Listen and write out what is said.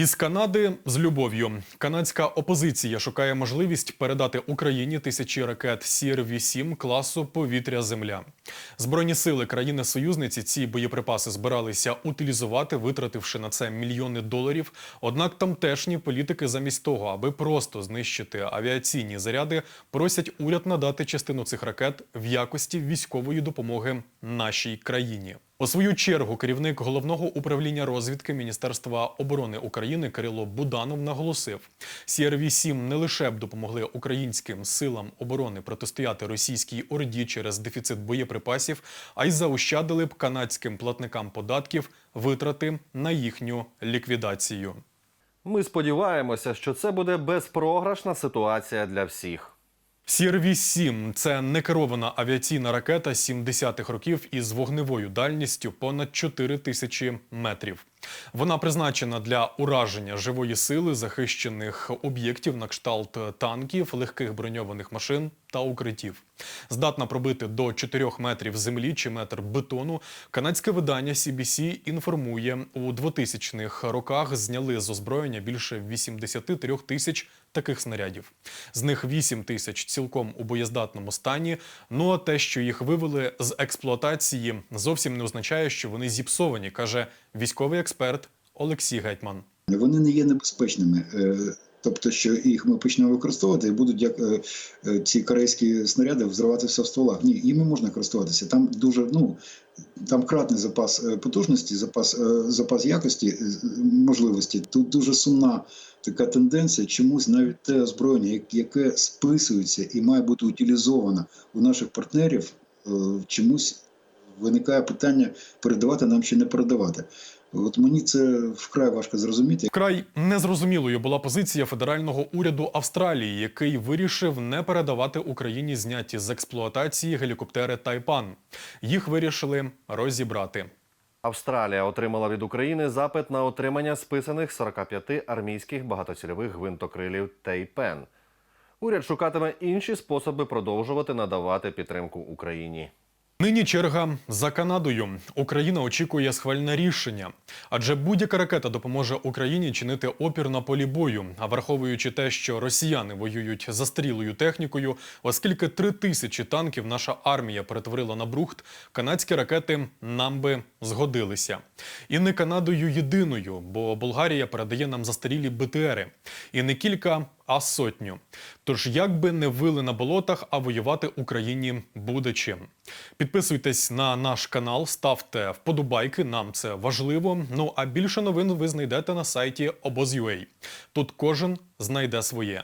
Із Канади з любов'ю канадська опозиція шукає можливість передати Україні тисячі ракет Сір-8 класу повітря-земля. Збройні сили країни-союзниці ці боєприпаси збиралися утилізувати, витративши на це мільйони доларів. Однак тамтешні політики, замість того, аби просто знищити авіаційні заряди, просять уряд надати частину цих ракет в якості військової допомоги нашій країні. У свою чергу керівник головного управління розвідки Міністерства оборони України Кирило Буданов наголосив, СІР-8 не лише б допомогли українським силам оборони протистояти російській орді через дефіцит боєприпасів, а й заощадили б канадським платникам податків витрати на їхню ліквідацію. Ми сподіваємося, що це буде безпрограшна ситуація для всіх. Сір-8 – це некерована авіаційна ракета 70-х років із вогневою дальністю понад 4 тисячі метрів. Вона призначена для ураження живої сили захищених об'єктів на кшталт танків, легких броньованих машин та укриттів. Здатна пробити до 4 метрів землі чи метр бетону. Канадське видання CBC інформує, у 2000-х роках зняли з озброєння більше 83 тисяч таких снарядів. З них 8 тисяч цілком у боєздатному стані. Ну а те, що їх вивели з експлуатації, зовсім не означає, що вони зіпсовані, каже військовий експерт Олексій Гетьман. Вони не є небезпечними. Е, Тобто, що їх ми почнемо використовувати, і будуть як е, е, ці корейські снаряди взриватися в стволах. Ні, іми можна користуватися. Там дуже ну там кратний запас потужності, запас, запас якості, можливості. Тут дуже сумна така тенденція. Чомусь навіть те озброєння, як- яке списується і має бути утилізовано у наших партнерів, чомусь виникає питання передавати нам чи не передавати. От мені це вкрай важко зрозуміти. Вкрай незрозумілою була позиція федерального уряду Австралії, який вирішив не передавати Україні зняті з експлуатації гелікоптери Тайпан. Їх вирішили розібрати. Австралія отримала від України запит на отримання списаних 45 армійських багатоцільових гвинтокрилів Тейпен. Уряд шукатиме інші способи продовжувати надавати підтримку Україні. Нині черга за Канадою. Україна очікує схвальне рішення, адже будь-яка ракета допоможе Україні чинити опір на полі бою. А враховуючи те, що росіяни воюють застрілою технікою, оскільки три тисячі танків наша армія перетворила на брухт, канадські ракети нам би згодилися. І не Канадою єдиною, бо Болгарія передає нам застарілі БТРи. І не кілька, а сотню. Тож як би не вили на болотах, а воювати Україні буде чим. Підписуйтесь на наш канал, ставте вподобайки, нам це важливо. Ну а більше новин ви знайдете на сайті Обоз.ua. Тут кожен знайде своє.